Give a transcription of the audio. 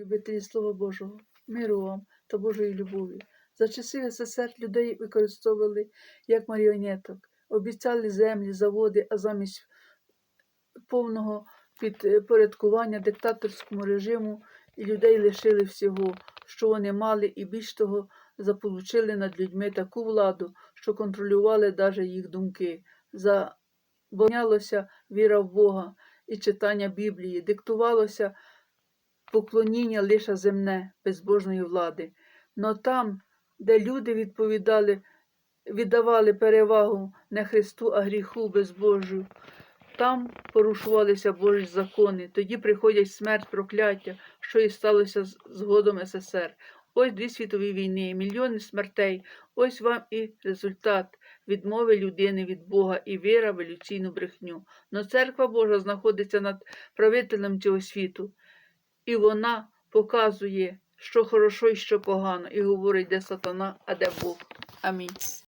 любителі Слова Божого, миру вам та Божої любові. За часів СССР людей використовували як маріонеток, обіцяли землі, заводи, а замість повного підпорядкування диктаторському режиму людей лишили всього, що вони мали, і більш того, заполучили над людьми таку владу, що контролювали даже їх думки. Заборонялося віра в Бога і читання Біблії, диктувалося поклоніння лише земне, безбожної влади. Но там, де люди відповідали, віддавали перевагу не Христу, а гріху безбожю, там порушувалися Божі закони, тоді приходять смерть, прокляття, що і сталося згодом СССР. Ось дві світові війни, мільйони смертей. Ось вам і результат відмови людини від Бога і віра в еволюційну брехню. Но церква Божа знаходиться над правителем цього світу, і вона показує, що хорошо і що погано, і говорить, де сатана, а де Бог. Амінь.